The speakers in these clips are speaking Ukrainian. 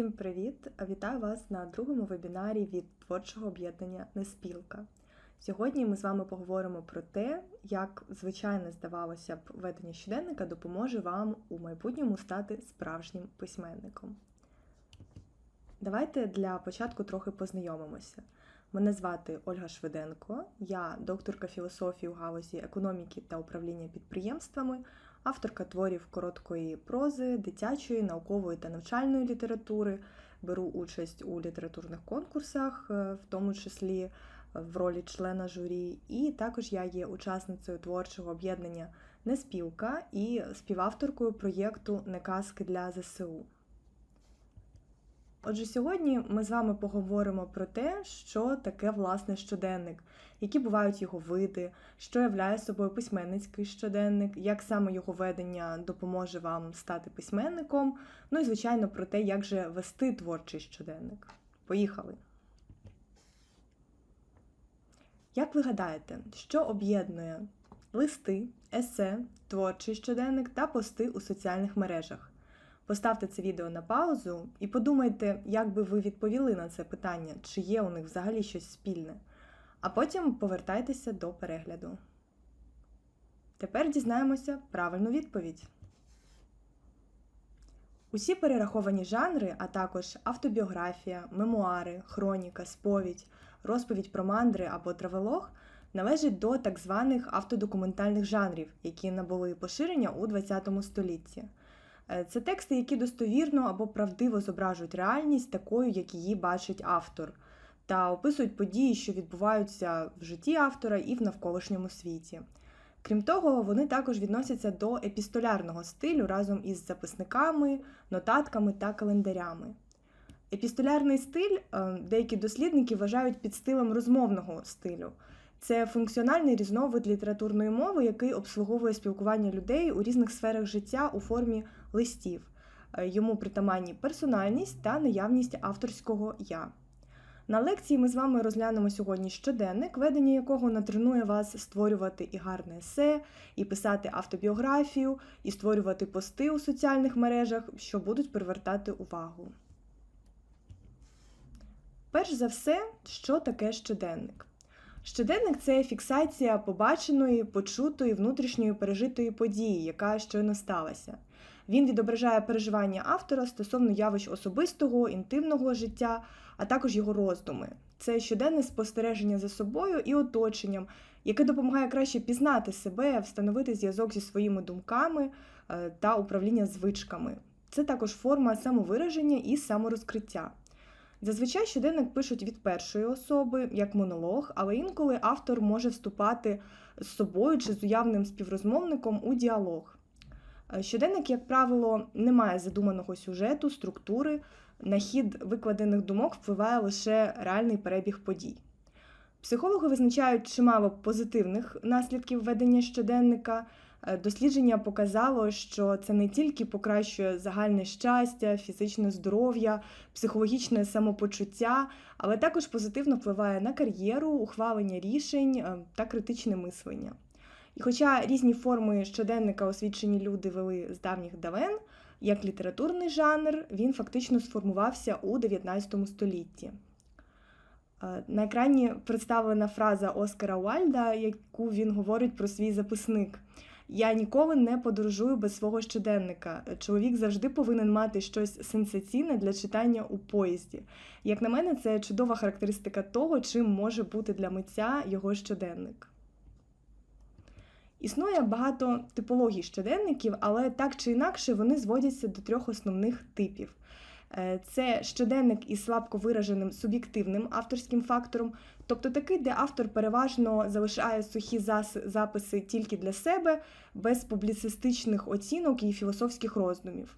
Всім привіт! Вітаю вас на другому вебінарі від творчого об'єднання Неспілка. Сьогодні ми з вами поговоримо про те, як звичайне здавалося б ведення щоденника допоможе вам у майбутньому стати справжнім письменником. Давайте для початку трохи познайомимося. Мене звати Ольга Швиденко, я докторка філософії у галузі економіки та управління підприємствами, авторка творів короткої прози, дитячої, наукової та навчальної літератури. Беру участь у літературних конкурсах, е, в тому числі в ролі члена журі. І також я є учасницею творчого об'єднання Неспілка і співавторкою проєкту Не казки для ЗСУ. Отже, сьогодні ми з вами поговоримо про те, що таке власне щоденник, які бувають його види, що являє собою письменницький щоденник, як саме його ведення допоможе вам стати письменником. Ну і звичайно про те, як же вести творчий щоденник. Поїхали! Як ви гадаєте, що об'єднує листи, есе, творчий щоденник та пости у соціальних мережах? Поставте це відео на паузу і подумайте, як би ви відповіли на це питання, чи є у них взагалі щось спільне. А потім повертайтеся до перегляду. Тепер дізнаємося правильну відповідь. Усі перераховані жанри, а також автобіографія, мемуари, хроніка, сповідь, розповідь про мандри або травелог належать до так званих автодокументальних жанрів, які набули поширення у ХХ столітті. Е, Це тексти, які достовірно або правдиво зображують реальність такою, як її бачить автор, та описують події, що відбуваються в житті автора і в навколишньому світі. Крім того, вони також відносяться до епістолярного стилю разом із записниками, нотатками та календарями. Епістолярний стиль е, деякі дослідники вважають під стилем розмовного стилю. Це функціональний різновид літературної мови, який обслуговує спілкування людей у різних сферах життя у формі листів. Е, Йому притаманні персональність та наявність авторського я. На лекції ми з вами розглянемо сьогодні щоденник, ведення якого натренує вас створювати і гарне есе, і писати автобіографію, і створювати пости у соціальних мережах, що будуть привертати увагу. Перш за все, що таке щоденник? Щоденник це фіксація побаченої, почутої, внутрішньої пережитої події, яка щойно сталася. Він відображає переживання автора стосовно явищ особистого, інтимного життя, а також його роздуми. Це щоденне спостереження за собою і оточенням, яке допомагає краще пізнати себе, встановити зв'язок зі своїми думками е, та управління звичками. Це також форма самовираження і саморозкриття. Зазвичай щоденник пишуть від першої особи, як монолог, але інколи автор може вступати з собою чи з уявним співрозмовником у діалог. Е, Щоденник, як правило, не має задуманого сюжету, структури, на хід викладених думок впливає лише реальний перебіг подій. Психологи визначають чимало позитивних наслідків ведення щоденника. Е, Дослідження показало, що це не тільки покращує загальне щастя, фізичне здоров'я, психологічне самопочуття, але також позитивно впливає на кар'єру, ухвалення рішень е, та критичне мислення. І хоча різні форми щоденника освічені люди вели з давніх давен, як літературний жанр, він фактично сформувався у 19 столітті. Е, На екрані представлена фраза Оскара Уальда, яку він говорить про свій записник. Я ніколи не подорожую без свого щоденника. Чоловік завжди повинен мати щось сенсаційне для читання у поїзді. Як на мене, це чудова характеристика того, чим може бути для митця його щоденник. Існує багато типологій щоденників, але так чи інакше вони зводяться до трьох основних типів. Е, Це щоденник із слабко вираженим суб'єктивним авторським фактором, тобто такий, де автор переважно залишає сухі записи тільки для себе, без публіцистичних оцінок і філософських роздумів.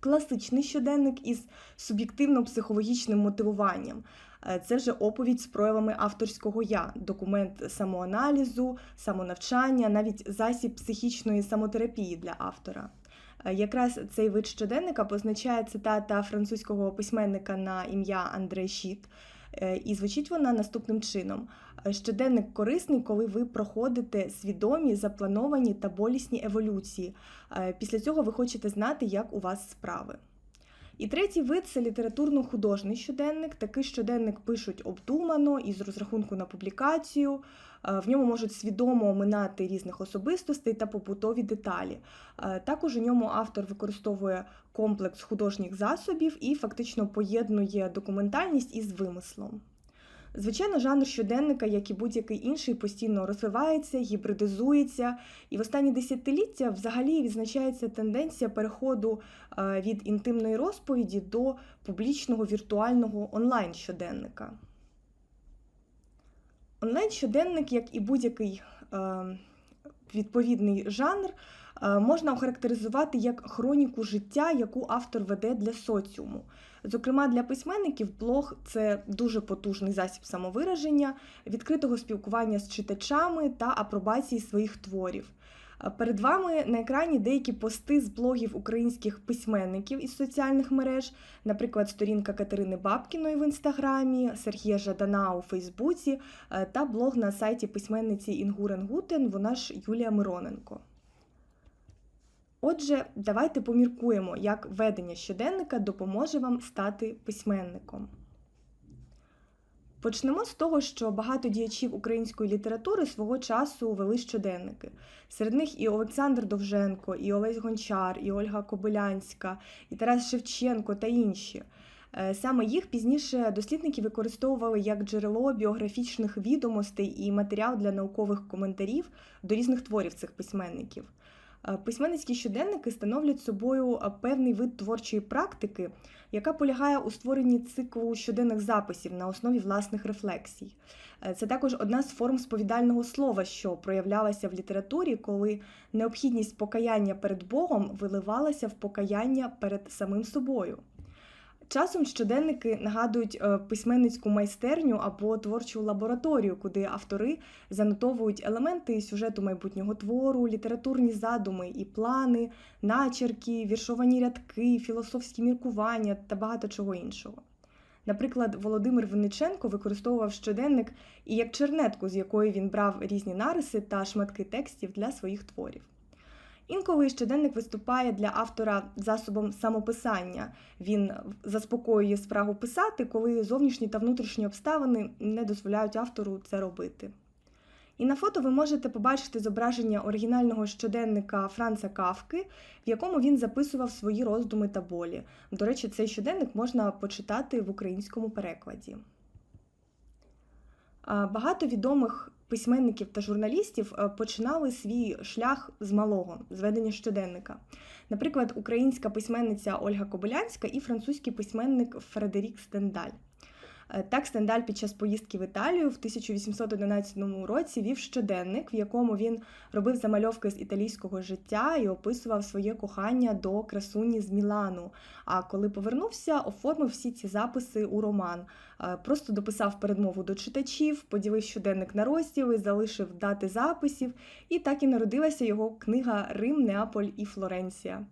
Класичний щоденник із суб'єктивно-психологічним мотивуванням. Е, Це вже оповідь з проявами авторського я, документ самоаналізу, самонавчання, навіть засіб психічної самотерапії для автора. Е, Якраз цей вид щоденника позначає цитата французького письменника на ім'я Андре Щіт, Е, і звучить вона наступним чином: щоденник корисний, коли ви проходите свідомі, заплановані та болісні еволюції. Після цього ви хочете знати, як у вас справи. І третій вид це літературно-художній щоденник. Такий щоденник пишуть обдумано із розрахунку на публікацію. Е, В ньому можуть свідомо оминати різних особистостей та побутові деталі. Е, Також у ньому автор використовує комплекс художніх засобів і фактично поєднує документальність із вимислом. Звичайно, жанр щоденника, як і будь-який інший, постійно розвивається, гібридизується, і в останні десятиліття взагалі відзначається тенденція переходу е, від інтимної розповіді до публічного віртуального онлайн щоденника. Онлайн щоденник, як і будь-який е, відповідний жанр, е, можна охарактеризувати як хроніку життя, яку автор веде для соціуму. Зокрема, для письменників блог це дуже потужний засіб самовираження, відкритого спілкування з читачами та апробації своїх творів. Е, Перед вами на екрані деякі пости з блогів українських письменників із соціальних мереж, наприклад, сторінка Катерини Бабкіної в інстаграмі, Сергія Жадана у Фейсбуці е, та блог на сайті письменниці Інгурен Гутен, вона ж Юлія Мироненко. Отже, давайте поміркуємо, як ведення щоденника допоможе вам стати письменником. Почнемо з того, що багато діячів української літератури свого часу вели щоденники. Серед них і Олександр Довженко, і Олесь Гончар, і Ольга Кобилянська, і Тарас Шевченко та інші. Е, Саме їх пізніше дослідники використовували як джерело біографічних відомостей і матеріал для наукових коментарів до різних творів цих письменників. Письменницькі щоденники становлять собою певний вид творчої практики, яка полягає у створенні циклу щоденних записів на основі власних рефлексій. Е, Це також одна з форм сповідального слова, що проявлялася в літературі, коли необхідність покаяння перед Богом виливалася в покаяння перед самим собою. Часом щоденники нагадують е, письменницьку майстерню або творчу лабораторію, куди автори занотовують елементи сюжету майбутнього твору, літературні задуми і плани, начерки, віршовані рядки, філософські міркування та багато чого іншого. Наприклад, Володимир Винниченко використовував щоденник і як чернетку, з якої він брав різні нариси та шматки текстів для своїх творів. Інколи щоденник виступає для автора засобом самописання. Він заспокоює спрагу писати, коли зовнішні та внутрішні обставини не дозволяють автору це робити. І на фото ви можете побачити зображення оригінального щоденника Франца Кавки, в якому він записував свої роздуми та болі. До речі, цей щоденник можна почитати в українському перекладі. Багато відомих письменників та журналістів е, починали свій шлях з малого, з ведення щоденника. Наприклад, українська письменниця Ольга Кобилянська і французький письменник Фредерік Стендаль. Е, Так, Стендаль під час поїздки в Італію в 1811 році вів щоденник, в якому він робив замальовки з італійського життя і описував своє кохання до красуні з Мілану. А коли повернувся, оформив всі ці записи у роман. Е, Просто дописав передмову до читачів, поділив щоденник на розділи, залишив дати записів, і так і народилася його книга Рим, Неаполь і Флоренція.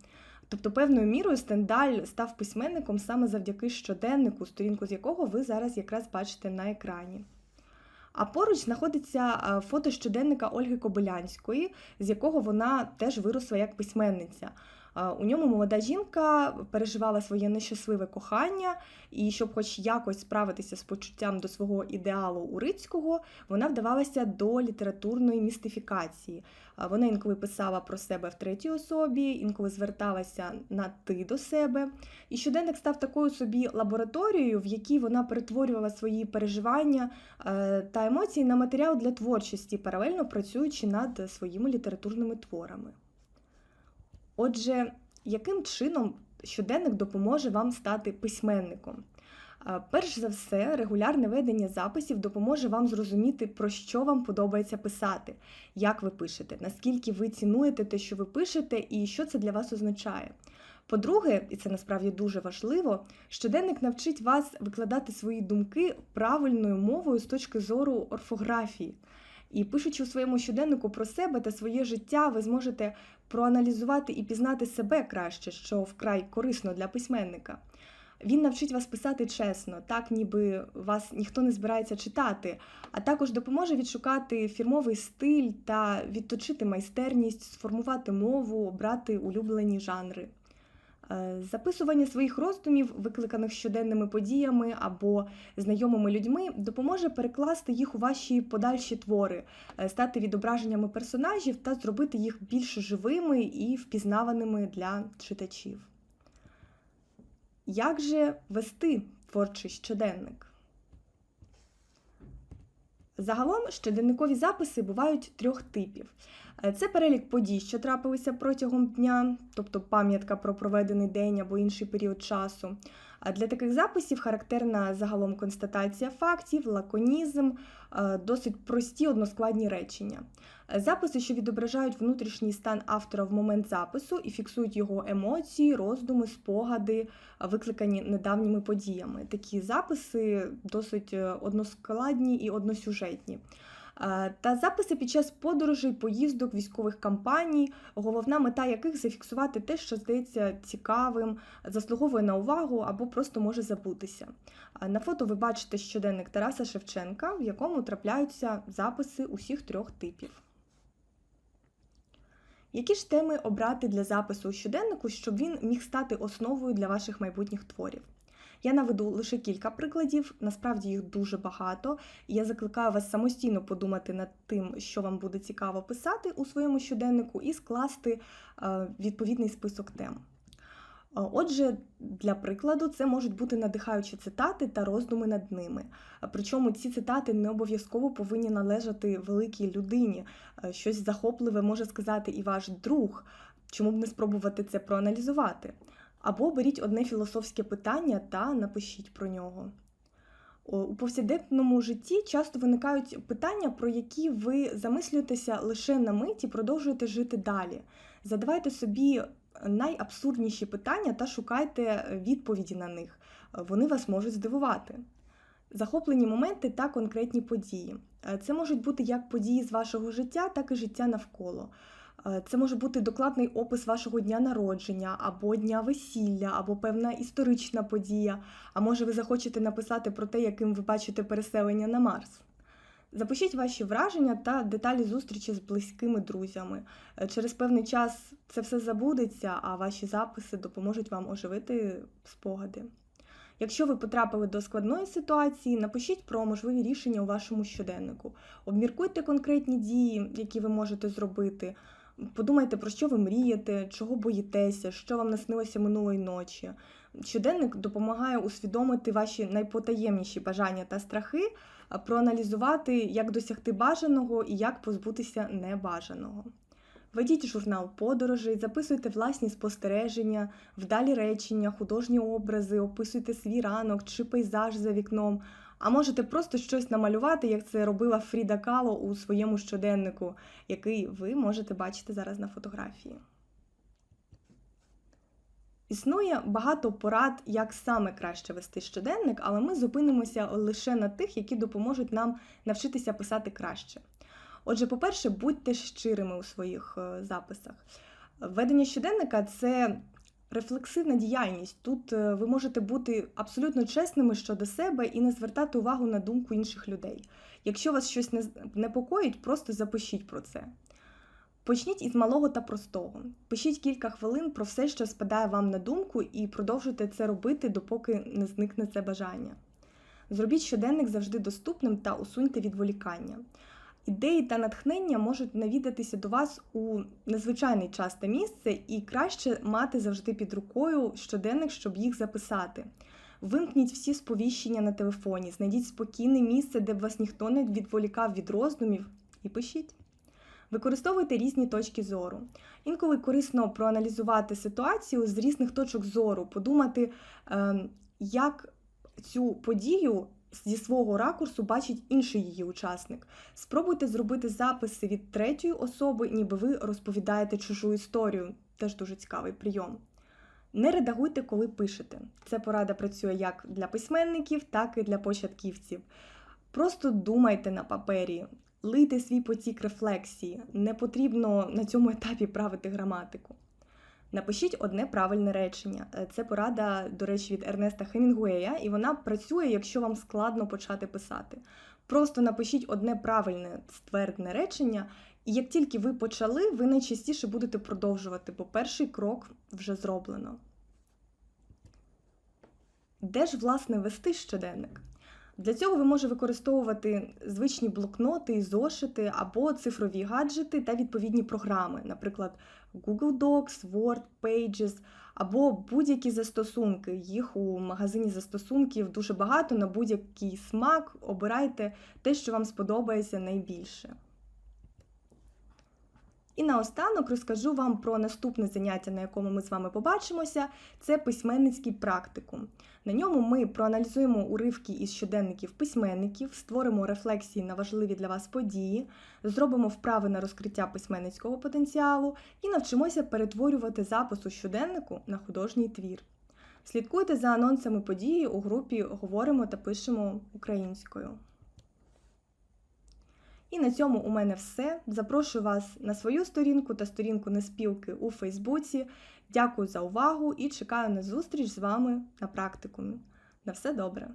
Тобто, певною мірою Стендаль став письменником саме завдяки щоденнику, сторінку з якого ви зараз якраз бачите на екрані. А поруч знаходиться е, фото щоденника Ольги Кобилянської, з якого вона теж виросла як письменниця. У ньому молода жінка переживала своє нещасливе кохання, і щоб хоч якось справитися з почуттям до свого ідеалу Урицького, вона вдавалася до літературної містифікації. Вона інколи писала про себе в третій особі, інколи зверталася на ти до себе. І щоденник став такою собі лабораторією, в якій вона перетворювала свої переживання е, та емоції на матеріал для творчості, паралельно працюючи над своїми літературними творами. Отже, яким чином щоденник допоможе вам стати письменником? Перш за все, регулярне ведення записів допоможе вам зрозуміти, про що вам подобається писати, як ви пишете, наскільки ви цінуєте те, що ви пишете, і що це для вас означає. По-друге, і це насправді дуже важливо, щоденник навчить вас викладати свої думки правильною мовою з точки зору орфографії. І пишучи у своєму щоденнику про себе та своє життя, ви зможете проаналізувати і пізнати себе краще, що вкрай корисно для письменника. Він навчить вас писати чесно, так ніби вас ніхто не збирається читати, а також допоможе відшукати фірмовий стиль та відточити майстерність, сформувати мову, обрати улюблені жанри. Е, Записування своїх роздумів, викликаних щоденними подіями або знайомими людьми, допоможе перекласти їх у ваші подальші твори, е, стати відображеннями персонажів та зробити їх більш живими і впізнаваними для читачів. Як же вести творчий щоденник? Загалом щоденникові записи бувають трьох типів. Е, Це перелік подій, що трапилися протягом дня, тобто пам'ятка про проведений день або інший період часу. Для таких записів характерна загалом констатація фактів, лаконізм, е, досить прості односкладні речення. Е, Записи, що відображають внутрішній стан автора в момент запису і фіксують його емоції, роздуми, спогади, викликані недавніми подіями. Такі записи досить односкладні і односюжетні. Та записи під час подорожей, поїздок, військових кампаній, головна мета яких зафіксувати те, що здається цікавим, заслуговує на увагу або просто може забутися. На фото ви бачите щоденник Тараса Шевченка, в якому трапляються записи усіх трьох типів. Які ж теми обрати для запису у щоденнику, щоб він міг стати основою для ваших майбутніх творів? Я наведу лише кілька прикладів, насправді їх дуже багато, я закликаю вас самостійно подумати над тим, що вам буде цікаво писати у своєму щоденнику, і скласти е, відповідний список тем. Е, Отже, для прикладу, це можуть бути надихаючі цитати та роздуми над ними. Причому ці цитати не обов'язково повинні належати великій людині. Е, Щось захопливе може сказати і ваш друг. Чому б не спробувати це проаналізувати? Або беріть одне філософське питання та напишіть про нього. У повсякденному житті часто виникають питання, про які ви замислюєтеся лише на мить і продовжуєте жити далі. Задавайте собі найабсурдніші питання та шукайте відповіді на них. Вони вас можуть здивувати. Захоплені моменти та конкретні події. Е, Це можуть бути як події з вашого життя, так і життя навколо. Е, Це може бути докладний опис вашого дня народження, або дня весілля, або певна історична подія. А може, ви захочете написати про те, яким ви бачите переселення на Марс. Запишіть ваші враження та деталі зустрічі з близькими друзями. Е, Через певний час це все забудеться, а ваші записи допоможуть вам оживити спогади. Якщо ви потрапили до складної ситуації, напишіть про можливі рішення у вашому щоденнику. Обміркуйте конкретні дії, які ви можете зробити. Подумайте, про що ви мрієте, чого боїтеся, що вам наснилося минулої ночі. Щоденник допомагає усвідомити ваші найпотаємніші бажання та страхи, проаналізувати, як досягти бажаного і як позбутися небажаного. Ведіть журнал подорожей, записуйте власні спостереження, вдалі речення, художні образи, описуйте свій ранок чи пейзаж за вікном. А можете просто щось намалювати, як це робила Фріда Кало у своєму щоденнику, який ви можете бачити зараз на фотографії. Існує багато порад, як саме краще вести щоденник, але ми зупинимося лише на тих, які допоможуть нам навчитися писати краще. Отже, по-перше, будьте щирими у своїх е, записах. Ведення щоденника це рефлексивна діяльність. Тут е, ви можете бути абсолютно чесними щодо себе і не звертати увагу на думку інших людей. Якщо вас щось не- непокоїть, просто запишіть про це. Почніть із малого та простого. Пишіть кілька хвилин про все, що спадає вам на думку, і продовжуйте це робити, допоки не зникне це бажання. Зробіть щоденник завжди доступним та усуньте відволікання. Ідеї та натхнення можуть навідатися до вас у незвичайний час та місце, і краще мати завжди під рукою щоденник, щоб їх записати. Вимкніть всі сповіщення на телефоні, знайдіть спокійне місце, де б вас ніхто не відволікав від роздумів, і пишіть. Використовуйте різні точки зору. Інколи корисно проаналізувати ситуацію з різних точок зору, подумати, ем, як цю подію зі свого ракурсу бачить інший її учасник. Спробуйте зробити записи від третьої особи, ніби ви розповідаєте чужу історію. Теж дуже цікавий прийом. Не редагуйте, коли пишете. Це порада працює як для письменників, так і для початківців. Просто думайте на папері, лийте свій потік рефлексії. Не потрібно на цьому етапі правити граматику. Напишіть одне правильне речення. Е, це порада, до речі, від Ернеста Хемінгуея, і вона працює, якщо вам складно почати писати. Просто напишіть одне правильне ствердне речення, і як тільки ви почали, ви найчастіше будете продовжувати, бо перший крок вже зроблено. Де ж, власне, вести щоденник? Для цього ви можете використовувати звичні блокноти зошити або цифрові гаджети та відповідні програми, наприклад, Google Docs, Word, Pages або будь-які застосунки. Їх у магазині застосунків дуже багато на будь-який смак. Обирайте те, що вам сподобається найбільше. І наостанок розкажу вам про наступне заняття, на якому ми з вами побачимося. Це письменницький практикум. На ньому ми проаналізуємо уривки із щоденників письменників, створимо рефлексії на важливі для вас події, зробимо вправи на розкриття письменницького потенціалу і навчимося перетворювати запис у щоденнику на художній твір. Слідкуйте за анонсами події у групі Говоримо та пишемо українською. І на цьому у мене все. Запрошую вас на свою сторінку та сторінку Неспілки у Фейсбуці. Дякую за увагу і чекаю на зустріч з вами на практикумі. На все добре!